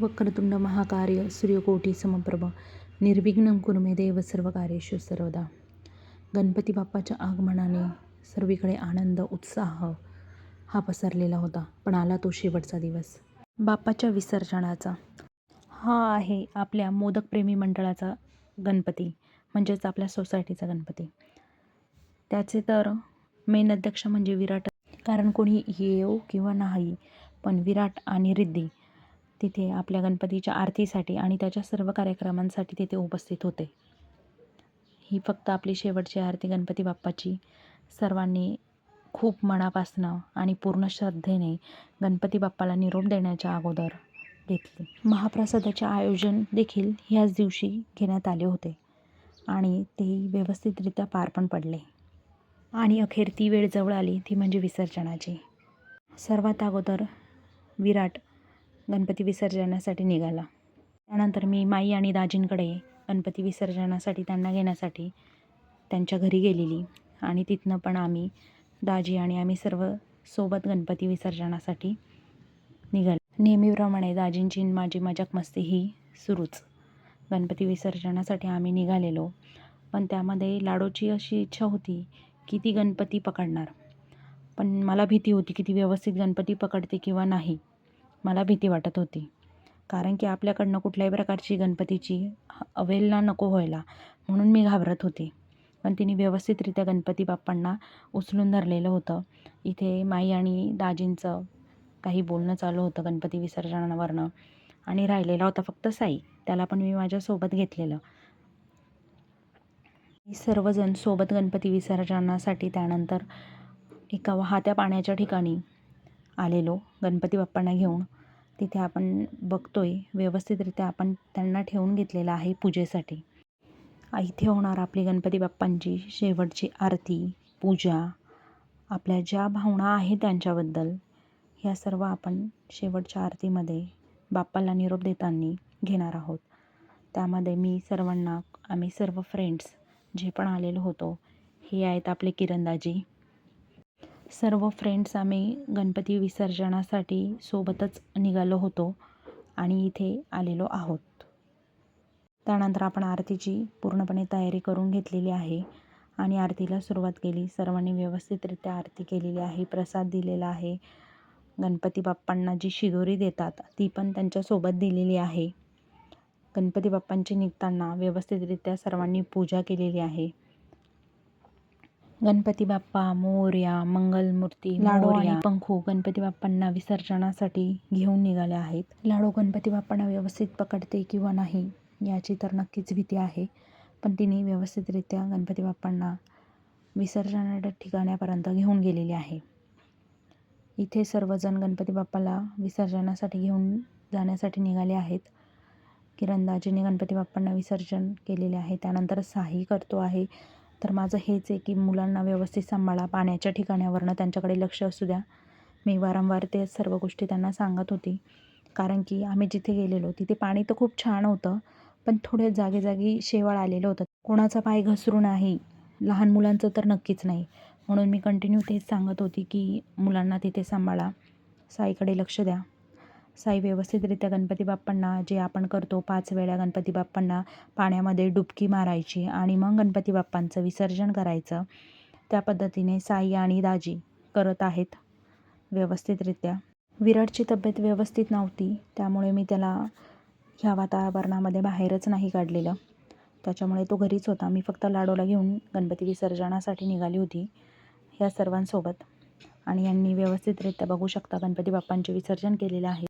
वक्रतुंड महाकार्य सूर्यकोटी समप्रभ निर्विघ्न कुरुमे देव सर्व कार्येषु सर्वदा. गणपती बाप्पाच्या आगमनाने सर्वीकडे आनंद उत्साह हा पसरलेला होता पण आला तो शेवटचा दिवस. बाप्पाच्या विसर्जनाचा. हा आहे आपल्या मोदकप्रेमी मंडळाचा गणपती म्हणजेच आपल्या सोसायटीचा गणपती. त्याचे तर मेन अध्यक्ष म्हणजे विराट कारण कोणी येऊ किंवा नाही पण विराट आणि रिद्धी तिथे आपल्या गणपतीच्या आरतीसाठी आणि त्याच्या सर्व कार्यक्रमांसाठी तिथे उपस्थित होते. ही फक्त आपली शेवटची आरती गणपती बाप्पाची. सर्वांनी खूप मनापासनं आणि पूर्ण श्रद्धेने गणपती बाप्पाला निरोप देण्याच्या अगोदर घेतली. महाप्रसादाचे आयोजन देखील ह्याच दिवशी घेण्यात आले होते आणि ते व्यवस्थितरित्या पार पण पडले. आणि अखेर ती वेळ जवळ आली ती म्हणजे विसर्जनाची. सर्वात अगोदर विराट गणपती विसर्जनासाठी निघाला. त्यानंतर मी माई आणि दाजींकडे गणपती विसर्जनासाठी त्यांना घेण्यासाठी त्यांच्या घरी गेलेली. आणि तिथनं पण आम्ही दाजी आणि आम्ही सर्व सोबत गणपती विसर्जनासाठी निघालो. नेहमीप्रमाणे दाजींची माझी मजाक मस्ती ही सुरूच. गणपती विसर्जनासाठी आम्ही निघालेलो. पण त्यामध्ये लाडोची अशी इच्छा होती की ती गणपती पकडणार. पण मला भीती होती की ती व्यवस्थित गणपती पकडते किंवा नाही. मला भीती वाटत होती. कारण की आपल्याकडनं कुठल्याही प्रकारची गणपतीची अवहेलना नको व्हायला म्हणून मी घाबरत होते. पण तिने व्यवस्थितरित्या गणपती बाप्पांना उचलून धरलेलं होतं. इथे माई आणि दाजींचं काही बोलणं चालू होतं गणपती विसर्जनावरनं. आणि राहिलेला होता फक्त साई. त्याला पण मी माझ्यासोबत घेतलेलं. सर्वजण सोबत गणपती विसर्जनासाठी त्यानंतर एका वाहत्या पाण्याच्या ठिकाणी आलेलो गणपती बाप्पांना घेऊन. तिथे आपण बघतोय व्यवस्थितरित्या आपण त्यांना ठेवून घेतलेलं आहे पूजेसाठी. इथे होणार आपली गणपती बाप्पांची शेवटची आरती पूजा. आपल्या ज्या भावना आहेत त्यांच्याबद्दल ह्या सर्व आपण शेवटच्या आरतीमध्ये बाप्पाला निरोप देताना घेणार आहोत. त्यामध्ये मी सर्वांना आम्ही सर्व फ्रेंड्स जे पण आलेलो होतो हे आहेत आपले किरणदाजी. सर्व फ्रेंड्स आम्ही गणपती विसर्जनासाठी सोबतच निघालो होतो आणि इथे आलेलो आहोत. त्यानंतर आपण आरतीची पूर्णपणे तयारी करून घेतलेली आहे आणि आरतीला सुरुवात केली. सर्वांनी व्यवस्थितरित्या आरती केलेली आहे प्रसाद दिलेला आहे. गणपती बाप्पांना जी शिदोरी देतात ती पण त्यांच्यासोबत दिलेली आहे. गणपती बाप्पांची निघताना व्यवस्थितरित्या सर्वांनी पूजा केलेली आहे. गणपती बाप्पा मोर्या मंगलमूर्ती लाडू आणि पंखू गणपती बाप्पांना विसर्जनासाठी घेऊन निघाले आहेत. लाडू गणपती बाप्पांना व्यवस्थित पकडते किंवा नाही याची तर नक्कीच भीती आहे. पण तिने व्यवस्थितरित्या गणपती बाप्पांना विसर्जनाच्या ठिकाणापर्यंत घेऊन गेलेली आहे. इथे सर्वजण गणपती बाप्पाला विसर्जनासाठी घेऊन जाण्यासाठी निघाले आहेत. किरणदाजीने गणपती बाप्पांना विसर्जन केलेले आहे. त्यानंतर साही करतो आहे. तर माझं हेच आहे की मुलांना व्यवस्थित सांभाळा पाण्याच्या ठिकाणावरनं त्यांच्याकडे लक्ष असू द्या. मी वारंवार ते सर्व गोष्टी त्यांना सांगत होती. कारण की आम्ही जिथे गेलेलो तिथे पाणी तर खूप छान होतं पण थोडे जागी जागी शेवाळ आलेलं होतं. कोणाचा पाय घसरू नाही लहान मुलांचं तर नक्कीच नाही. म्हणून मी कंटिन्यू तेच सांगत होती की मुलांना तिथे सांभाळा साईकडे लक्ष द्या. साई व्यवस्थितरित्या गणपती बाप्पांना जे आपण करतो पाच वेळा गणपती बाप्पांना पाण्यामध्ये डुबकी मारायची आणि मग गणपती बाप्पांचं विसर्जन करायचं त्या पद्धतीने साई आणि दाजी करत आहेत व्यवस्थितरित्या. विराटची तब्येत व्यवस्थित नव्हती त्यामुळे मी त्याला ह्या वातावरणामध्ये बाहेरच नाही काढलेलं. त्याच्यामुळे तो घरीच होता. मी फक्त लाडोला घेऊन गणपती विसर्जनासाठी निघाली होती ह्या सर्वांसोबत. आणि यांनी व्यवस्थितरित्या बघू शकता गणपती बाप्पांचे विसर्जन केलेलं आहे.